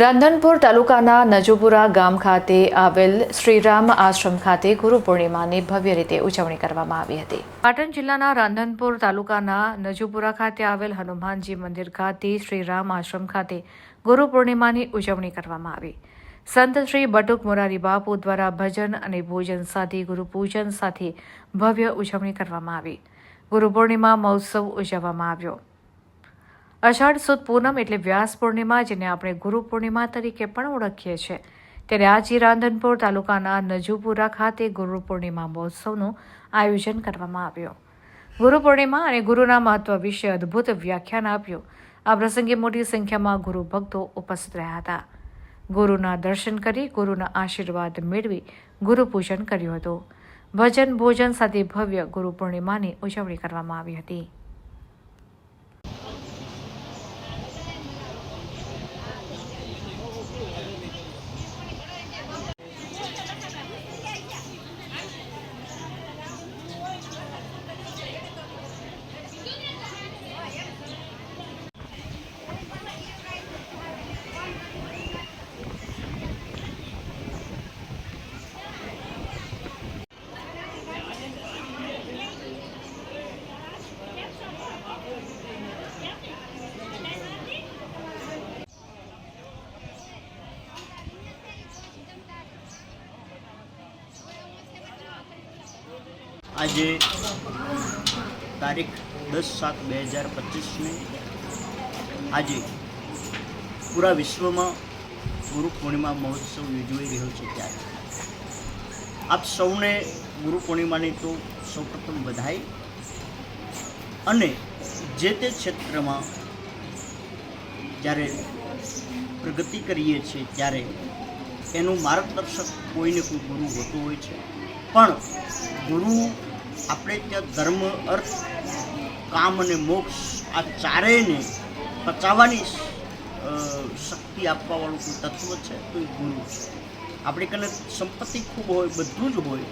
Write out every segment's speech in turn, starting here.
રાંધનપુર તાલુકાના નજુપુરા ગામ ખાતે આવેલ શ્રીરામ આશ્રમ ખાતે ગુરુ પૂર્ણિમાની ભવ્ય રીતે ઉજવણી કરવામાં આવી હતી. પાટણ જિલ્લાના રાંધનપુર તાલુકાના નજુપુરા ખાતે આવેલ હનુમાનજી મંદિર ખાતે શ્રીરામ આશ્રમ ખાતે ગુરુ પૂર્ણિમાની ઉજવણી કરવામાં આવી. સંત શ્રી બટુક મોરારી બાપુ દ્વારા ભજન અને ભોજન સાથે ગુરુપૂજન સાથે ભવ્ય ઉજવણી કરવામાં આવી. ગુરુ પૂર્ણિમા મહોત્સવ ઉજવવામાં આવ્યો. અષાઢ સુદ પૂનમ એટલે વ્યાસ પૂર્ણિમા, જેને આપણે ગુરુ પૂર્ણિમા તરીકે પણ ઓળખીએ છીએ. ત્યારે આજે રાંધનપુર તાલુકાના નજુપુરા ખાતે ગુરુ પૂર્ણિમા મહોત્સવનું આયોજન કરવામાં આવ્યું. ગુરુ પૂર્ણિમા અને ગુરુના મહત્વ વિશે અદ્ભુત વ્યાખ્યાન આપ્યું. આ પ્રસંગે મોટી સંખ્યામાં ગુરુ ભક્તો ઉપસ્થિત રહ્યા હતા. ગુરુના દર્શન કરી ગુરુના આશીર્વાદ મેળવી ગુરુપૂજન કર્યું હતું. ભજન ભોજન સાથે ભવ્ય ગુરુ પૂર્ણિમાની ઉજવણી કરવામાં આવી હતી. આજે તારીખ દસ સાત બે હજાર પચીસને આજે પૂરા વિશ્વમાં ગુરુ પૂર્ણિમા મહોત્સવ યોજાઈ રહ્યો છે ત્યારે. આપ સૌને ગુરુ પૂર્ણિમાની તો સૌપ્રથમ વધાઈ અને જે તે ક્ષેત્રમાં જ્યારે પ્રગતિ કરીએ છીએ ત્યારે એનું માર્ગદર્શક કોઈને કોઈ ગુરુ હોતું હોય છે. પણ ગુરુ આપણે ત્યાં ધર્મ, અર્થ, કામ અને મોક્ષ આ ચારેયને પચાવવાની શક્તિ આપવાવાળું કોઈ તત્વ છે? તો એ ગુરુ છે. આપણી કને સંપત્તિ ખૂબ હોય, બધું જ હોય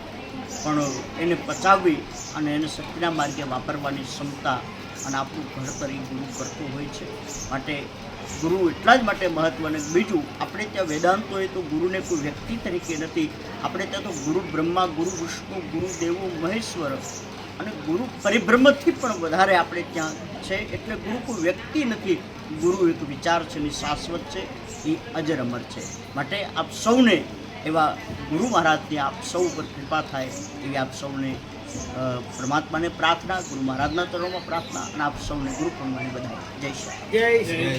પણ એને પચાવવી અને એને શક્તિના માર્ગે વાપરવાની ક્ષમતા અને આપણું ઘડતર એ ગુરુ કરતું હોય છે. માટે ગુરુ એટલા જ માટે મહત્વને બીજું, આપણે ત્યાં વેદાંતોએ તો ગુરુને કોઈ વ્યક્તિ તરીકે નથી. આપણે ત્યાં તો ગુરુ બ્રહ્મા, ગુરુ વિષ્ણુ, ગુરુ દેવો, મહેશ્વર અને ગુરુ પરિબ્રહ્મથી પણ વધારે આપણે ત્યાં છે. એટલે ગુરુ કોઈ વ્યક્તિ નથી. ગુરુ એક વિચાર છે ને શાશ્વત છે, એ અજર અમર છે. માટે આપ સૌને એવા ગુરુ મહારાજની આપ સૌ ઉપર કૃપા થાય એવી આપ સૌને પરમાત્માને પ્રાર્થના, ગુરુ મહારાજના ચરણોમાં પ્રાર્થના અને આપ સૌને ગુરુ પૂર્ણિમાની બધા જય શ્રી રામ.